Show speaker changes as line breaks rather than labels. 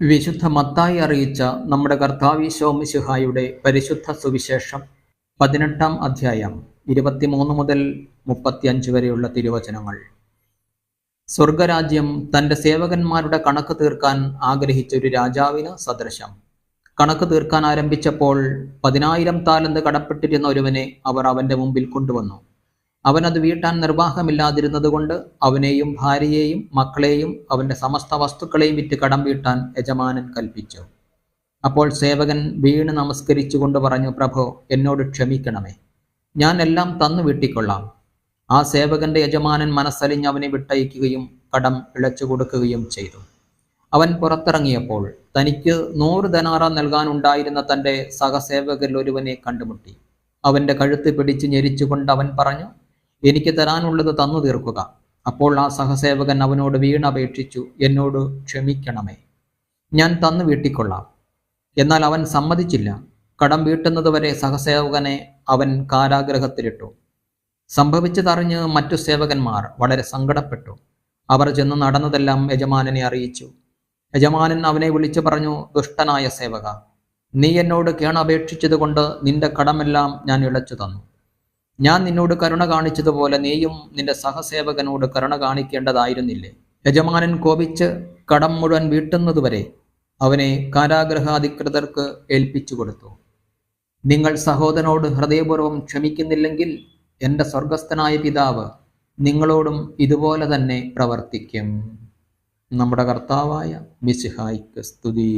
വിശുദ്ധ മത്തായി അറിയിച്ച നമ്മുടെ കർത്താവി കർത്താവിശോമിശുഹായുടെ പരിശുദ്ധ സുവിശേഷം പതിനെട്ടാം അധ്യായം ഇരുപത്തിമൂന്ന് മുതൽ മുപ്പത്തിയഞ്ച് വരെയുള്ള തിരുവചനങ്ങൾ. സ്വർഗരാജ്യം തന്റെ സേവകന്മാരുടെ കണക്ക് തീർക്കാൻ ആഗ്രഹിച്ച ഒരു രാജാവിന് സദൃശം. കണക്ക് തീർക്കാൻ ആരംഭിച്ചപ്പോൾ പതിനായിരം താലന്ത് കടപ്പെട്ടിരുന്ന ഒരുവനെ അവർ അവന്റെ മുമ്പിൽ കൊണ്ടുവന്നു. അവൻ അത് വീട്ടാൻ നിർവാഹമില്ലാതിരുന്നതുകൊണ്ട് അവനെയും ഭാര്യയെയും മക്കളെയും അവന്റെ സമസ്ത വസ്തുക്കളെയും വിറ്റ് കടം വീട്ടാൻ യജമാനൻ കൽപ്പിച്ചു. അപ്പോൾ സേവകൻ വീണ് നമസ്കരിച്ചുകൊണ്ട് പറഞ്ഞു പ്രഭോ എന്നോട് ക്ഷമിക്കണമേ. ഞാൻ എല്ലാം തന്നു വീട്ടിക്കൊള്ളാം. ആ സേവകന്റെ യജമാനൻ മനസ്സലിഞ്ഞ് അവനെ വിട്ടയക്കുകയും കടം ഇളച്ചു കൊടുക്കുകയും ചെയ്തു. അവൻ പുറത്തിറങ്ങിയപ്പോൾ തനിക്ക് നൂറ് ധനാറ നൽകാനുണ്ടായിരുന്ന തന്റെ സഹസേവകരിൽ ഒരുവനെ കണ്ടുമുട്ടി. അവന്റെ കഴുത്ത് പിടിച്ച് ഞെരിച്ചുകൊണ്ട് അവൻ പറഞ്ഞു എനിക്ക് തരാനുള്ളത് തന്നു തീർക്കുക. അപ്പോൾ ആ സഹസേവകൻ അവനോട് വീണപേക്ഷിച്ചു എന്നോട് ക്ഷമിക്കണമേ. ഞാൻ തന്നു വീട്ടിക്കൊള്ളാം. എന്നാൽ അവൻ സമ്മതിച്ചില്ല. കടം വീട്ടുന്നതുവരെ സഹസേവകനെ അവൻ കാരാഗ്രഹത്തിലിട്ടു. സംഭവിച്ചതറിഞ്ഞ് മറ്റു സേവകന്മാർ വളരെ സങ്കടപ്പെട്ടു. അവർ ചെന്ന് നടന്നതെല്ലാം യജമാനനെ അറിയിച്ചു. യജമാനൻ അവനെ വിളിച്ചു പറഞ്ഞു ദുഷ്ടനായ സേവക നീ എന്നോട് കേണപേക്ഷിച്ചതുകൊണ്ട് നിന്റെ കടമെല്ലാം ഞാൻ ഇളച്ചു തന്നു. ഞാൻ നിന്നോട് കരുണ കാണിച്ചതുപോലെ നീയും നിന്റെ സഹസേവകനോട് കരുണ കാണിക്കേണ്ടതായിരുന്നില്ലേ? യജമാനൻ കോപിച്ച് കടം മുഴുവൻ വീട്ടുന്നതുവരെ അവനെ കാരാഗ്രഹാധികൃതർക്ക് ഏൽപ്പിച്ചു കൊടുത്തു. നിങ്ങൾ സഹോദരനോട് ഹൃദയപൂർവം ക്ഷമിക്കുന്നില്ലെങ്കിൽ എന്റെ സ്വർഗസ്ഥനായ പിതാവ് നിങ്ങളോടും ഇതുപോലെ തന്നെ പ്രവർത്തിക്കും. നമ്മുടെ കർത്താവായ മിസിഹായിക്ക് സ്തുതി.